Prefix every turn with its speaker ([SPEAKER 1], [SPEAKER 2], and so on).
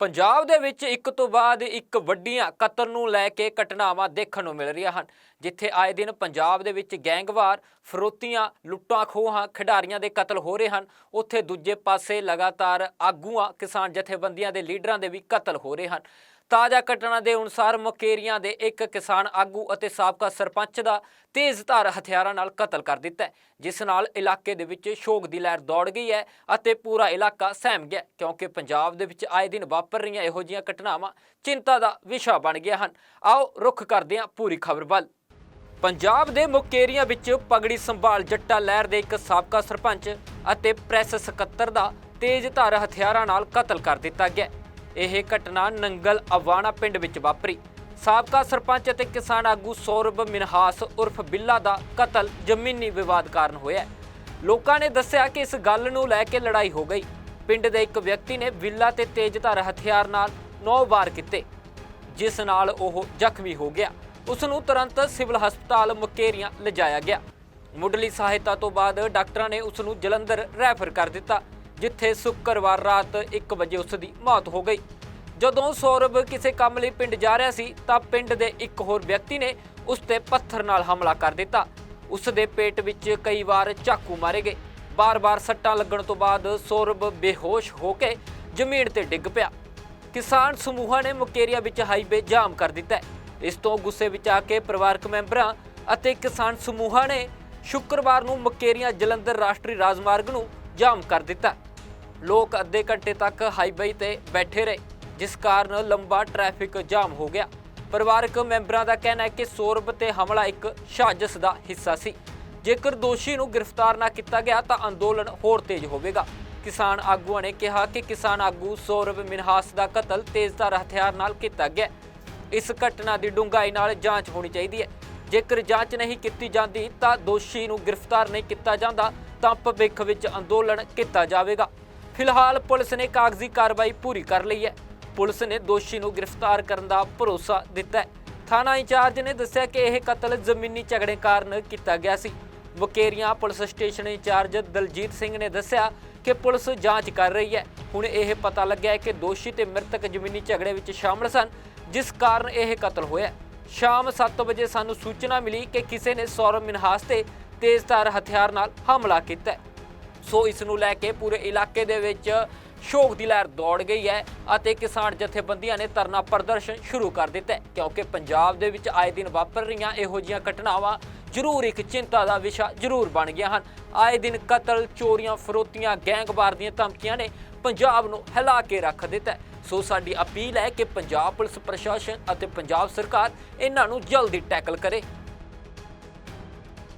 [SPEAKER 1] ਪੰਜਾਬ ਦੇ ਵਿੱਚ ਇੱਕ ਤੋਂ ਬਾਅਦ ਇੱਕ ਵੱਡੀਆਂ ਕਤਲ ਨੂੰ ਲੈ ਕੇ ਘਟਨਾਵਾਂ ਦੇਖਣ ਨੂੰ ਮਿਲ ਰਹੀਆਂ ਹਨ, ਜਿੱਥੇ ਆਏ ਦਿਨ ਪੰਜਾਬ ਦੇ ਵਿੱਚ ਗੈਂਗਵਾਰ, ਫਰੋਤੀਆਂ, ਲੁੱਟਾਂ ਖੋਹਾਂ, ਖਿਡਾਰੀਆਂ ਦੇ ਕਤਲ ਹੋ ਰਹੇ ਹਨ। ਉੱਥੇ ਦੂਜੇ ਪਾਸੇ ਲਗਾਤਾਰ ਆਗੂਆਂ, ਕਿਸਾਨ ਜਥੇਬੰਦੀਆਂ ਦੇ ਲੀਡਰਾਂ ਦੇ ਵੀ ਕਤਲ ਹੋ ਰਹੇ ਹਨ। ਤਾਜ਼ਾ ਘਟਨਾ ਦੇ ਅਨੁਸਾਰ ਮੁਕੇਰੀਆਂ ਦੇ ਇੱਕ ਕਿਸਾਨ ਆਗੂ ਅਤੇ ਸਾਬਕਾ ਸਰਪੰਚ ਦਾ ਤੇਜ਼ਧਾਰ ਹਥਿਆਰਾਂ ਨਾਲ ਕਤਲ ਕਰ ਦਿੱਤਾ ਜਿਸ ਨਾਲ ਇਲਾਕੇ ਦੇ ਵਿੱਚ ਸ਼ੋਕ ਦੀ ਲਹਿਰ ਦੌੜ ਗਈ ਹੈ ਅਤੇ ਪੂਰਾ ਇਲਾਕਾ ਸਹਿਮ ਗਿਆ ਕਿਉਂਕਿ ਪੰਜਾਬ ਦੇ ਵਿੱਚ ਆਏ ਦਿਨ ਵਾਪਰ ਰਹੀਆਂ ਇਹੋ ਜਿਹੀਆਂ ਘਟਨਾਵਾਂ ਚਿੰਤਾ ਦਾ ਵਿਸ਼ਾ ਬਣ ਗਿਆ ਹਨ। ਆਓ ਰੁੱਖ ਕਰਦੇ ਹਾਂ ਪੂਰੀ ਖਬਰ ਵੱਲ। ਪੰਜਾਬ ਦੇ ਮੁਕੇਰੀਆਂ ਵਿੱਚ ਪਗੜੀ ਸੰਭਾਲ ਜੱਟਾ ਲਹਿਰ ਦੇ ਇੱਕ ਸਾਬਕਾ ਸਰਪੰਚ ਅਤੇ ਪ੍ਰੈਸ ਸਕੱਤਰ ਦਾ ਤੇਜ਼ ਧਾਰ ਹਥਿਆਰਾਂ ਨਾਲ ਕਤਲ ਕਰ ਦਿੱਤਾ ਗਿਆ ਇਹ ਘਟਨਾ ਨੰਗਲ ਅਵਾਣਾ ਪਿੰਡ ਵਿੱਚ ਵਾਪਰੀ। ਸਾਬਕਾ ਸਰਪੰਚ ਅਤੇ ਕਿਸਾਨ ਆਗੂ ਸੌਰਭ ਮਿਨਹਾਸ ਉਰਫ ਬਿੱਲਾ ਦਾ ਕਤਲ ਜ਼ਮੀਨੀ ਵਿਵਾਦ ਕਾਰਨ ਹੋਇਆ ਲੋਕਾਂ ਨੇ ਦੱਸਿਆ ਕਿ ਇਸ ਗੱਲ ਨੂੰ ਲੈ ਕੇ ਲੜਾਈ ਹੋ ਗਈ। ਪਿੰਡ ਦੇ ਇੱਕ ਵਿਅਕਤੀ ਨੇ ਬਿੱਲਾ ਤੇ ਤੇਜ਼ਧਾਰ ਹਥਿਆਰ ਨਾਲ 9 ਵਾਰ ਕੀਤੇ, ਜਿਸ ਨਾਲ ਉਹ ਜ਼ਖਮੀ ਹੋ ਗਿਆ। ਉਸ ਨੂੰ ਤੁਰੰਤ ਸਿਵਲ ਹਸਪਤਾਲ ਮੁਕੇਰੀਆਂ ਲਿਜਾਇਆ ਗਿਆ। ਮੁੱਢਲੀ ਸਹਾਇਤਾ ਤੋਂ ਬਾਅਦ ਡਾਕਟਰਾਂ ਨੇ ਉਸ ਨੂੰ ਜਲੰਧਰ ਰੈਫਰ ਕਰ ਦਿੱਤਾ। ਜਿੱਥੇ ਸ਼ੁੱਕਰਵਾਰ ਰਾਤ 1 ਵਜੇ ਉਸ ਦੀ ਮੌਤ ਹੋ ਗਈ। ਜਦੋਂ ਸੌਰਵ ਕਿਸੇ ਕੰਮ ਲਈ ਪਿੰਡ ਜਾ ਰਿਹਾ ਸੀ, ਤਾਂ ਪਿੰਡ ਦੇ ਇੱਕ ਹੋਰ ਵਿਅਕਤੀ ਨੇ ਉਸ ਤੇ ਪੱਥਰ ਨਾਲ ਹਮਲਾ ਕਰ ਦਿੱਤਾ। ਉਸ ਦੇ ਪੇਟ ਵਿੱਚ ਕਈ ਵਾਰ ਚਾਕੂ ਮਾਰੇ ਗਏ। ਬਾਰ-ਬਾਰ ਸੱਟਾਂ ਲੱਗਣ ਤੋਂ ਬਾਅਦ ਸੌਰਵ ਬੇਹੋਸ਼ ਹੋ ਕੇ ਜ਼ਮੀਨ ਤੇ ਡਿੱਗ ਪਿਆ। ਕਿਸਾਨ ਸਮੂਹਾਂ ਨੇ ਮੁਕੇਰੀਆ ਵਿੱਚ ਹਾਈਵੇ ਜਾਮ ਕਰ ਦਿੱਤਾ ਇਸ ਤੋਂ ਗੁੱਸੇ ਵਿੱਚ ਆ ਕੇ ਪਰਿਵਾਰਕ ਮੈਂਬਰਾਂ ਅਤੇ ਕਿਸਾਨ ਸਮੂਹਾਂ ਨੇ ਸ਼ੁੱਕਰਵਾਰ ਨੂੰ ਮੁਕੇਰੀਆ ਜਲੰਧਰ ਰਾਸ਼ਟਰੀ ਰਾਜਮਾਰਗ ਨੂੰ ਜਾਮ ਕਰ ਦਿੱਤਾ। ਲੋਕ ਅੱਧੇ ਘੰਟੇ ਤੱਕ ਹਾਈਵੇ ਤੇ ਬੈਠੇ ਰਹੇ, ਜਿਸ ਕਾਰਨ ਲੰਬਾ ਟ੍ਰੈਫਿਕ ਜਾਮ ਹੋ ਗਿਆ। ਪਰਿਵਾਰਕ ਮੈਂਬਰਾਂ ਦਾ ਕਹਿਣਾ ਹੈ ਕਿ ਸੌਰਵ ਤੇ ਹਮਲਾ ਇੱਕ ਸਾਜ਼ਿਸ਼ ਦਾ ਹਿੱਸਾ ਸੀ। ਜੇਕਰ ਦੋਸ਼ੀ ਨੂੰ ਗ੍ਰਿਫਤਾਰ ਨਾ ਕੀਤਾ ਗਿਆ ਤਾਂ ਅੰਦੋਲਨ ਹੋਰ ਤੇਜ਼ ਹੋਵੇਗਾ। ਕਿਸਾਨ ਆਗੂਆਂ ਨੇ ਕਿਹਾ ਕਿ ਕਿਸਾਨ ਆਗੂ ਸੌਰਵ ਮਿਨਹਾਸ ਦਾ ਕਤਲ ਤੇਜ਼ਧਾਰ ਹਥਿਆਰ ਨਾਲ ਕੀਤਾ ਗਿਆ ਇਸ ਘਟਨਾ ਦੀ ਡੂੰਘਾਈ ਨਾਲ ਜਾਂਚ ਹੋਣੀ ਚਾਹੀਦੀ ਹੈ। ਜੇਕਰ ਜਾਂਚ ਨਹੀਂ ਕੀਤੀ ਜਾਂਦੀ ਤਾਂ ਦੋਸ਼ੀ ਨੂੰ ਗ੍ਰਿਫਤਾਰ ਨਹੀਂ ਕੀਤਾ ਜਾਂਦਾ ਤਾਂ ਭਵਿੱਖ ਵਿੱਚ ਅੰਦੋਲਨ ਕੀਤਾ ਜਾਵੇਗਾ। ਫਿਲਹਾਲ ਪੁਲਿਸ ਨੇ ਕਾਗਜ਼ੀ ਕਾਰਵਾਈ ਪੂਰੀ ਕਰ ਲਈ ਹੈ। ਪੁਲਿਸ ਨੇ ਦੋਸ਼ੀ ਨੂੰ ਗ੍ਰਿਫਤਾਰ ਕਰਨ ਦਾ ਭਰੋਸਾ ਦਿੱਤਾ ਹੈ। ਥਾਣਾ ਇੰਚਾਰਜ ਨੇ ਦੱਸਿਆ ਕਿ ਇਹ ਕਤਲ ਜ਼ਮੀਨੀ ਝਗੜੇ ਕਾਰਨ ਕੀਤਾ ਗਿਆ ਸੀ। ਬਕੇਰੀਆਂ police station incharge Daljit Singh ਨੇ ਦੱਸਿਆ ਕਿ ਪੁਲਿਸ ਜਾਂਚ ਕਰ ਰਹੀ ਹੈ। ਹੁਣ ਇਹ ਪਤਾ ਲੱਗਿਆ ਹੈ ਕਿ ਦੋਸ਼ੀ ਤੇ ਮ੍ਰਿਤਕ ਜ਼ਮੀਨੀ ਝਗੜੇ ਵਿੱਚ ਸ਼ਾਮਲ ਸਨ, ਜਿਸ ਕਾਰਨ ਇਹ ਕਤਲ ਹੋਇਆ ਸ਼ਾਮ 7 ਵਜੇ ਸਾਨੂੰ ਸੂਚਨਾ ਮਿਲੀ ਕਿ ਕਿਸੇ ਨੇ ਸੌਰਵ ਮਿਨਹਾਸ ਤੇ ਤੇਜ਼ਧਾਰ ਹਥਿਆਰ ਨਾਲ ਹਮਲਾ ਕੀਤਾ ਹੈ। ਸੋ ਇਸ ਨੂੰ ਲੈ ਕੇ ਪੂਰੇ ਇਲਾਕੇ ਦੇ ਵਿੱਚ ਸ਼ੋਕ ਦੀ ਲਹਿਰ ਦੌੜ ਗਈ ਹੈ ਅਤੇ ਕਿਸਾਨ ਜਥੇਬੰਦੀਆਂ ਨੇ ਧਰਨਾ ਪ੍ਰਦਰਸ਼ਨ ਸ਼ੁਰੂ ਕਰ ਦਿੱਤਾ ਹੈ। ਕਿਉਂਕਿ ਪੰਜਾਬ ਦੇ ਵਿੱਚ ਆਏ ਦਿਨ ਵਾਪਰ ਰਹੀਆਂ ਇਹੋ ਜਿਹੀਆਂ ਘਟਨਾਵਾਂ ਜ਼ਰੂਰ ਇੱਕ ਚਿੰਤਾ ਦਾ ਵਿਸ਼ਾ ਜ਼ਰੂਰ ਬਣ ਗਿਆ ਹਨ। ਆਏ ਦਿਨ ਕਤਲ, ਚੋਰੀਆਂ, ਫਰੋਤੀਆਂ, ਗੈਂਗਵਾਰ ਦੀਆਂ ਧਮਕੀਆਂ ਨੇ ਪੰਜਾਬ ਨੂੰ ਹਿਲਾ ਕੇ ਰੱਖ ਦਿੱਤਾ ਸੋ ਸਾਡੀ ਅਪੀਲ ਹੈ ਕਿ ਪੰਜਾਬ ਪੁਲਿਸ ਪ੍ਰਸ਼ਾਸਨ ਅਤੇ ਪੰਜਾਬ ਸਰਕਾਰ ਇਹਨਾਂ ਨੂੰ ਜਲਦੀ ਟੈਕਲ ਕਰੇ।